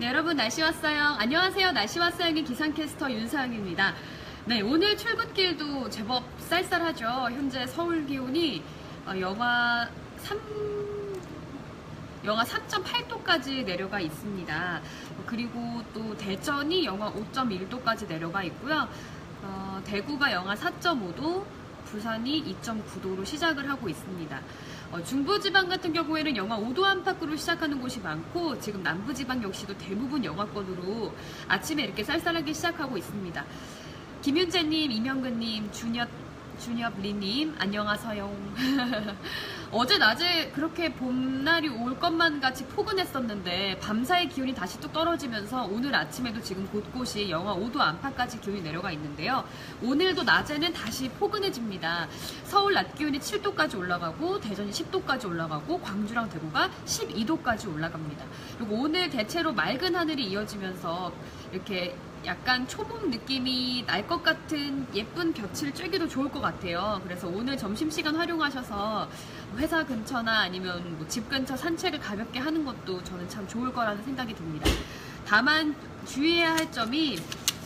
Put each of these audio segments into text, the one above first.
네, 여러분 날씨 왔어요. 안녕하세요. 날씨 왔어요의 기상캐스터 윤사영입니다. 네, 오늘 출근길도 제법 쌀쌀하죠. 현재 서울 기온이 어, 영하 3 영하 3.8도까지 내려가 있습니다. 어, 그리고 또 대전이 영하 5.1도까지 내려가 있고요. 어, 대구가 영하 4.5도, 부산이 2.9도로 시작을 하고 있습니다. 어, 중부지방 같은 경우에는 영하 5도 안팎으로 시작하는 곳이 많고 지금 남부지방 역시도 대부분 영하권으로 아침에 이렇게 쌀쌀하게 시작하고 있습니다. 김윤재님, 이명근님, 준엽, 준엽리님, 안녕하세요. 어제 낮에 그렇게 봄날이 올 것만 같이 포근했었는데 밤사이 기온이 다시 뚝 떨어지면서 오늘 아침에도 지금 곳곳이 영하 5도 안팎까지 기온이 내려가 있는데요. 오늘도 낮에는 다시 포근해집니다. 서울 낮 기온이 7도까지 올라가고 대전이 10도까지 올라가고 광주랑 대구가 12도까지 올라갑니다. 그리고 오늘 대체로 맑은 하늘이 이어지면서 이렇게 약간 초봄 느낌이 날 것 같은 예쁜 볕을 쬐기도 좋을 것 같아요. 그래서 오늘 점심시간 활용하셔서 회사 근처나 아니면 뭐 집 근처 산책을 가볍게 하는 것도 저는 참 좋을 거라는 생각이 듭니다. 다만 주의해야 할 점이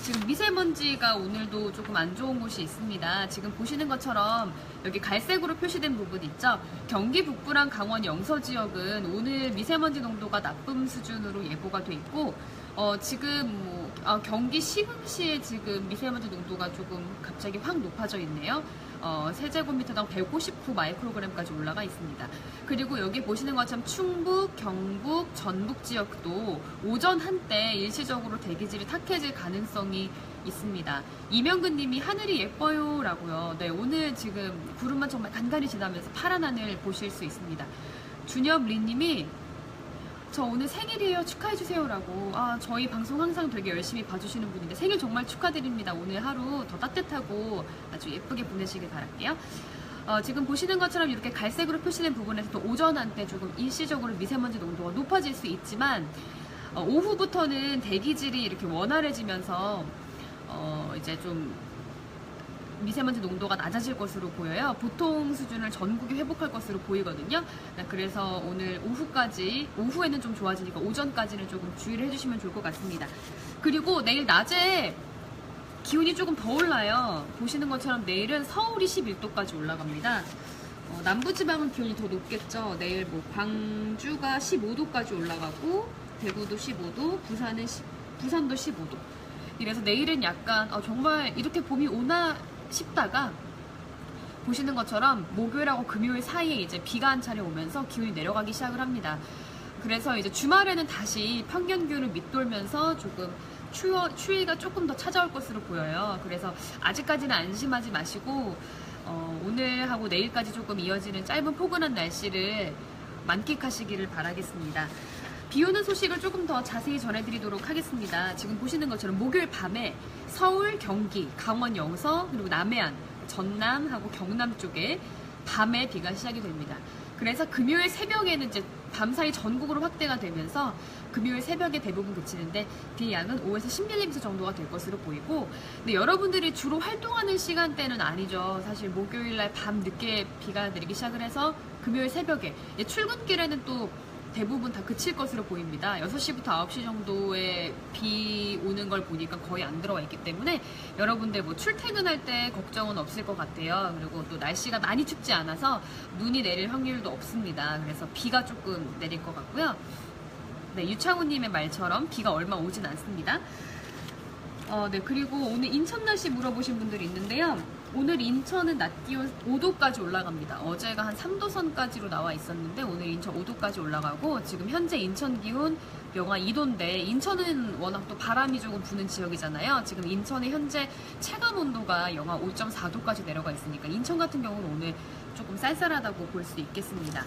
지금 미세먼지가 오늘도 조금 안 좋은 곳이 있습니다. 지금 보시는 것처럼 여기 갈색으로 표시된 부분 있죠? 경기 북부랑 강원 영서 지역은 오늘 미세먼지 농도가 나쁨 수준으로 예보가 돼 있고 어, 지금 뭐 어, 경기 시흥시에 지금 미세먼지 농도가 조금 갑자기 확 높아져 있네요. 어, 세제곱미터당 159 마이크로그램까지 올라가 있습니다. 그리고 여기 보시는 것처럼 충북, 경북, 전북 지역도 오전 한때 일시적으로 대기질이 탁해질 가능성이 있습니다. 이명근 님이 하늘이 예뻐요 라고요. 네, 오늘 지금 구름만 정말 간간히 지나면서 파란 하늘 보실 수 있습니다. 준엽 리 님이 저 오늘 생일이에요. 축하해주세요라고. 아 저희 방송 항상 되게 열심히 봐주시는 분인데 생일 정말 축하드립니다. 오늘 하루 더 따뜻하고 아주 예쁘게 보내시길 바랄게요. 어, 지금 보시는 것처럼 이렇게 갈색으로 표시된 부분에서 또 오전 한때 조금 일시적으로 미세먼지 농도가 높아질 수 있지만 어, 오후부터는 대기질이 이렇게 원활해지면서 어, 이제 좀 미세먼지 농도가 낮아질 것으로 보여요. 보통 수준을 전국이 회복할 것으로 보이거든요. 네, 그래서 오늘 오후까지, 오후에는 좀 좋아지니까 오전까지는 조금 주의를 해주시면 좋을 것 같습니다. 그리고 내일 낮에 기온이 조금 더 올라요. 보시는 것처럼 내일은 서울이 11도까지 올라갑니다. 어, 남부지방은 기온이 더 높겠죠. 내일 뭐 광주가 15도까지 올라가고 대구도 15도, 부산은 10, 부산도 15도. 이래서 내일은 약간 어, 정말 이렇게 봄이 오나 싶다가 보시는 것처럼 목요일하고 금요일 사이에 이제 비가 한 차례 오면서 기온이 내려가기 시작을 합니다. 그래서 이제 주말에는 다시 평년 기온을 밑돌면서 조금 추워, 추위가 조금 더 찾아올 것으로 보여요. 그래서 아직까지는 안심하지 마시고 어, 오늘하고 내일까지 조금 이어지는 짧은 포근한 날씨를 만끽하시기를 바라겠습니다. 비 오는 소식을 조금 더 자세히 전해드리도록 하겠습니다. 지금 보시는 것처럼 목요일 밤에 서울, 경기, 강원 영서, 그리고 남해안, 전남하고 경남 쪽에 밤에 비가 시작이 됩니다. 그래서 금요일 새벽에는 이제 밤사이 전국으로 확대가 되면서 금요일 새벽에 대부분 그치는데 비의 양은 5에서 10mm 정도가 될 것으로 보이고 근데 여러분들이 주로 활동하는 시간대는 아니죠. 사실 목요일 날 밤 늦게 비가 내리기 시작을 해서 금요일 새벽에 출근길에는 또 대부분 다 그칠 것으로 보입니다. 6시부터 9시 정도에 비 오는 걸 보니까 거의 안 들어와 있기 때문에 여러분들 뭐 출퇴근할 때 걱정은 없을 것 같아요. 그리고 또 날씨가 많이 춥지 않아서 눈이 내릴 확률도 없습니다. 그래서 비가 조금 내릴 것 같고요. 네, 유창우님의 말처럼 비가 얼마 오진 않습니다. 어, 네, 그리고 오늘 인천 날씨 물어보신 분들이 있는데요. 오늘 인천은 낮 기온 5도까지 올라갑니다. 어제가 한 3도 선까지로 나와 있었는데 오늘 인천 5도까지 올라가고 지금 현재 인천 기온 영하 2도인데 인천은 워낙 또 바람이 조금 부는 지역이잖아요. 지금 인천의 현재 체감 온도가 영하 5.4도까지 내려가 있으니까 인천 같은 경우는 오늘 조금 쌀쌀하다고 볼 수 있겠습니다.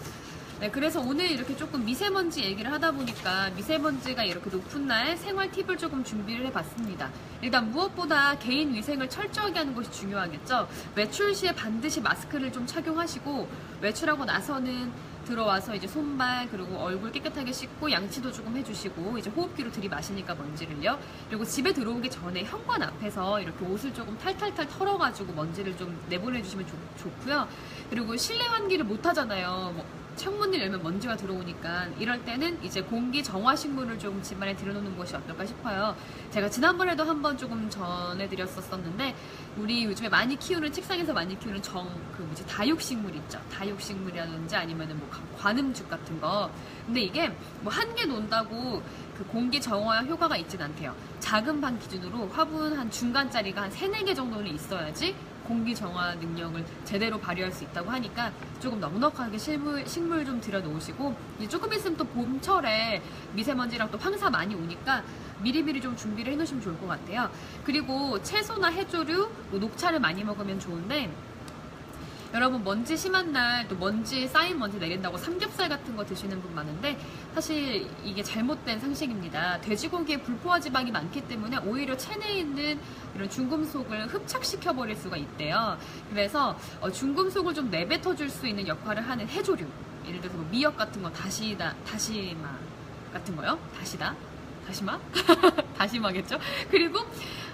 네, 그래서 오늘 이렇게 조금 미세먼지 얘기를 하다 보니까 미세먼지가 이렇게 높은 날 생활 팁을 조금 준비를 해봤습니다. 일단 무엇보다 개인 위생을 철저하게 하는 것이 중요하겠죠. 외출 시에 반드시 마스크를 좀 착용하시고 외출하고 나서는 들어와서 이제 손발 그리고 얼굴 깨끗하게 씻고 양치도 조금 해주시고 이제 호흡기로 들이마시니까 먼지를요. 그리고 집에 들어오기 전에 현관 앞에서 이렇게 옷을 조금 탈탈탈 털어가지고 먼지를 좀 내보내주시면 좋, 좋고요. 그리고 실내 환기를 못 하잖아요. 뭐 창문을 열면 먼지가 들어오니까 이럴 때는 이제 공기 정화 식물을 좀 집안에 들여놓는 것이 어떨까 싶어요. 제가 지난번에도 한번 조금 전해드렸었었는데 우리 요즘에 많이 키우는 책상에서 많이 키우는 정 그 뭐지 다육 식물 있죠. 다육 식물이라든지 아니면은 뭐 관음죽 같은 거. 근데 이게 뭐 한 개 논다고 그 공기 정화 효과가 있진 않대요. 작은 방 기준으로 화분 한 중간짜리가 한 3, 4개 정도는 있어야지 공기 정화 능력을 제대로 발휘할 수 있다고 하니까 조금 넉넉하게 식물, 식물 좀 들여 놓으시고 이제 조금 있으면 또 봄철에 미세먼지랑 또 황사 많이 오니까 미리미리 좀 준비를 해 놓으시면 좋을 것 같아요. 그리고 채소나 해조류, 뭐 녹차를 많이 먹으면 좋은데 여러분 먼지 심한 날 또 먼지 쌓인 먼지 내린다고 삼겹살 같은 거 드시는 분 많은데 사실 이게 잘못된 상식입니다. 돼지고기에 불포화 지방이 많기 때문에 오히려 체내에 있는 이런 중금속을 흡착시켜 버릴 수가 있대요. 그래서 어, 중금속을 좀 내뱉어 줄 수 있는 역할을 하는 해조류 예를 들어서 뭐 미역 같은 거 다시다 다시마 같은 거요? 다시다 다시마? 다시마겠죠? 그리고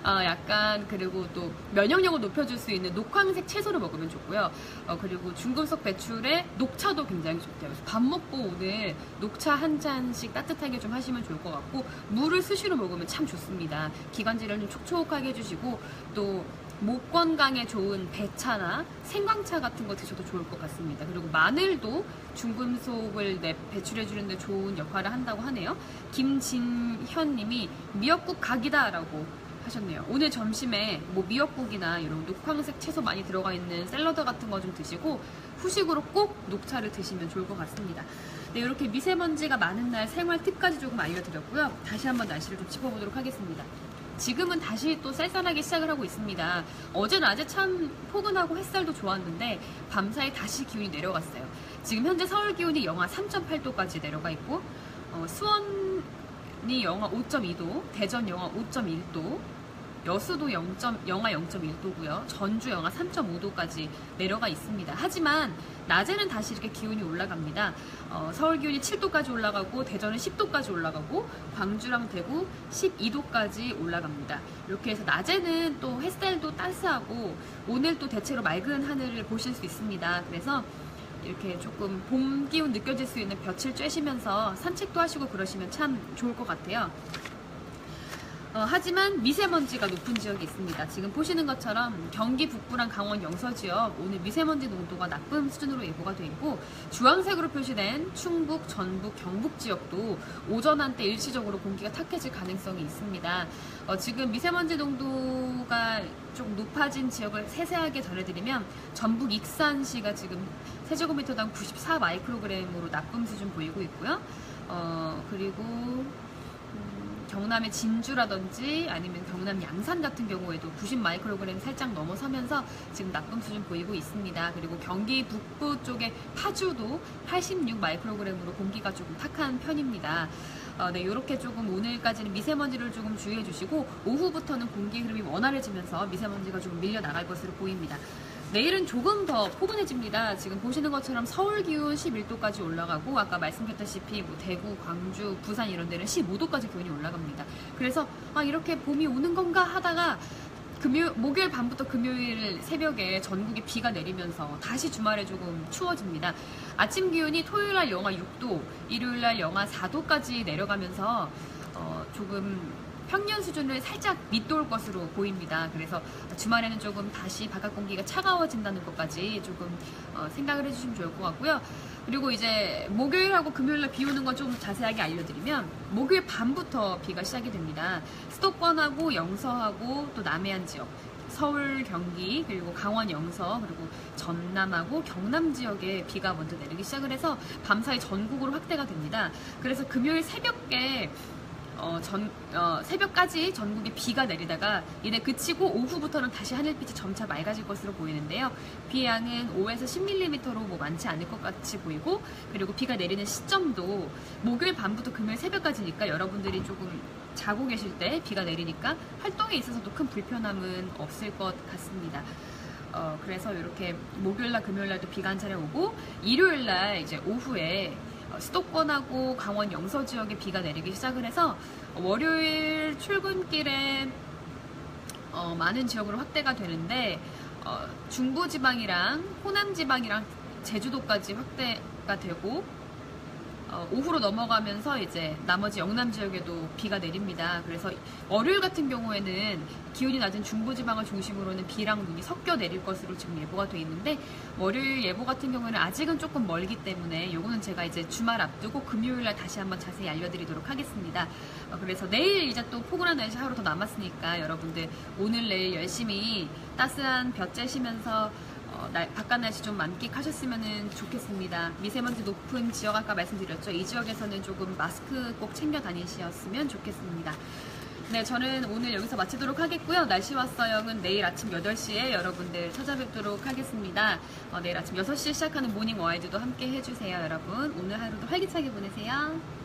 어, 약간 그리고 또 면역력을 높여줄 수 있는 녹황색 채소를 먹으면 좋고요. 어, 그리고 중금속 배출에 녹차도 굉장히 좋대요. 그래서 밥 먹고 오늘 녹차 한 잔씩 따뜻하게 좀 하시면 좋을 것 같고 물을 수시로 먹으면 참 좋습니다. 기관지를 좀 촉촉하게 해주시고 또 목 건강에 좋은 배차나 생강차 같은 거 드셔도 좋을 것 같습니다. 그리고 마늘도 중금속을 내 배출해주는데 좋은 역할을 한다고 하네요. 김진현 님이 미역국 각이다 라고 하셨네요. 오늘 점심에 뭐 미역국이나 이런 녹황색 채소 많이 들어가 있는 샐러드 같은 거 좀 드시고 후식으로 꼭 녹차를 드시면 좋을 것 같습니다. 네, 이렇게 미세먼지가 많은 날 생활 팁까지 조금 알려드렸고요. 다시 한번 날씨를 좀 짚어보도록 하겠습니다. 지금은 다시 또 쌀쌀하게 시작을 하고 있습니다. 어제 낮에 참 포근하고 햇살도 좋았는데 밤사이 다시 기온이 내려갔어요. 지금 현재 서울 기온이 영하 3.8도까지 내려가 있고 어, 수원 이 영하 5.2도, 대전 영하 5.1도, 여수도 0. 영하 0.1도고요. 전주 영하 3.5도까지 내려가 있습니다. 하지만 낮에는 다시 이렇게 기온이 올라갑니다. 어, 서울 기온이 7도까지 올라가고 대전은 10도까지 올라가고 광주랑 대구 12도까지 올라갑니다. 이렇게 해서 낮에는 또 햇살도 따스하고 오늘 또 대체로 맑은 하늘을 보실 수 있습니다. 그래서 이렇게 조금 봄 기운 느껴질 수 있는 볕을 쬐시면서 산책도 하시고 그러시면 참 좋을 것 같아요. 어, 하지만 미세먼지가 높은 지역이 있습니다. 지금 보시는 것처럼 경기 북부랑 강원 영서 지역 오늘 미세먼지 농도가 나쁨 수준으로 예보가 되어 있고 주황색으로 표시된 충북, 전북, 경북 지역도 오전 한때 일시적으로 공기가 탁해질 가능성이 있습니다. 어, 지금 미세먼지 농도가 좀 높아진 지역을 세세하게 전해드리면 전북 익산시가 지금 세제곱미터당 94 마이크로그램으로 나쁨 수준 보이고 있고요. 어, 그리고 음, 경남의 진주라든지 아니면 경남 양산 같은 경우에도 90 마이크로그램 살짝 넘어서면서 지금 나쁨 수준 보이고 있습니다. 그리고 경기 북부 쪽의 파주도 86 마이크로그램으로 공기가 조금 탁한 편입니다. 어, 네, 이렇게 조금 오늘까지는 미세먼지를 조금 주의해 주시고 오후부터는 공기 흐름이 원활해지면서 미세먼지가 조금 밀려 나갈 것으로 보입니다. 내일은 조금 더 포근해집니다. 지금 보시는 것처럼 서울 기온 11도까지 올라가고 아까 말씀드렸다시피 뭐 대구, 광주, 부산 이런 데는 15도까지 기온이 올라갑니다. 그래서 아 이렇게 봄이 오는 건가 하다가 금요 목요일 밤부터 금요일 새벽에 전국에 비가 내리면서 다시 주말에 조금 추워집니다. 아침 기온이 토요일 날 영하 6도, 일요일 날 영하 4도까지 내려가면서 어, 조금 평년 수준을 살짝 밑돌 것으로 보입니다. 그래서 주말에는 조금 다시 바깥 공기가 차가워진다는 것까지 조금 어, 생각을 해주시면 좋을 것 같고요. 그리고 이제 목요일하고 금요일날 비 오는 건 좀 자세하게 알려드리면 목요일 밤부터 비가 시작이 됩니다. 수도권하고 영서하고 또 남해안 지역 서울, 경기, 그리고 강원 영서, 그리고 전남하고 경남 지역에 비가 먼저 내리기 시작을 해서 밤사이 전국으로 확대가 됩니다. 그래서 금요일 새벽에 어, 전, 어, 새벽까지 전국에 비가 내리다가 이내 그치고 오후부터는 다시 하늘빛이 점차 맑아질 것으로 보이는데요. 비의 양은 5에서 10mm로 뭐 많지 않을 것 같이 보이고 그리고 비가 내리는 시점도 목요일 밤부터 금요일 새벽까지니까 여러분들이 조금 자고 계실 때 비가 내리니까 활동에 있어서도 큰 불편함은 없을 것 같습니다. 어, 그래서 이렇게 목요일날 금요일날도 비가 한 차례 오고 일요일날 이제 오후에 어, 수도권하고 강원 영서 지역에 비가 내리기 시작을 해서 월요일 출근길에 어, 많은 지역으로 확대가 되는데 어, 중부지방이랑 호남지방이랑 제주도까지 확대 10도가 되고 어, 오후로 넘어가면서 이제 나머지 영남 지역에도 비가 내립니다. 그래서 월요일 같은 경우에는 기온이 낮은 중부지방을 중심으로는 비랑 눈이 섞여 내릴 것으로 지금 예보가 돼 있는데 월요일 예보 같은 경우에는 아직은 조금 멀기 때문에 요거는 제가 이제 주말 앞두고 금요일 날 다시 한번 자세히 알려드리도록 하겠습니다. 어, 그래서 내일 이제 또 포근한 날씨 하루 더 남았으니까 여러분들 오늘 내일 열심히 따스한 볕 쬐시면서 어, 날, 바깥 날씨 좀 만끽하셨으면 좋겠습니다. 미세먼지 높은 지역 아까 말씀드렸죠. 이 지역에서는 조금 마스크 꼭 챙겨 다니셨으면 좋겠습니다. 네, 저는 오늘 여기서 마치도록 하겠고요. 날씨 왔어요는 내일 아침 8시에 여러분들 찾아뵙도록 하겠습니다. 어, 내일 아침 6시에 시작하는 모닝 와이드도 함께 해주세요, 여러분. 오늘 하루도 활기차게 보내세요.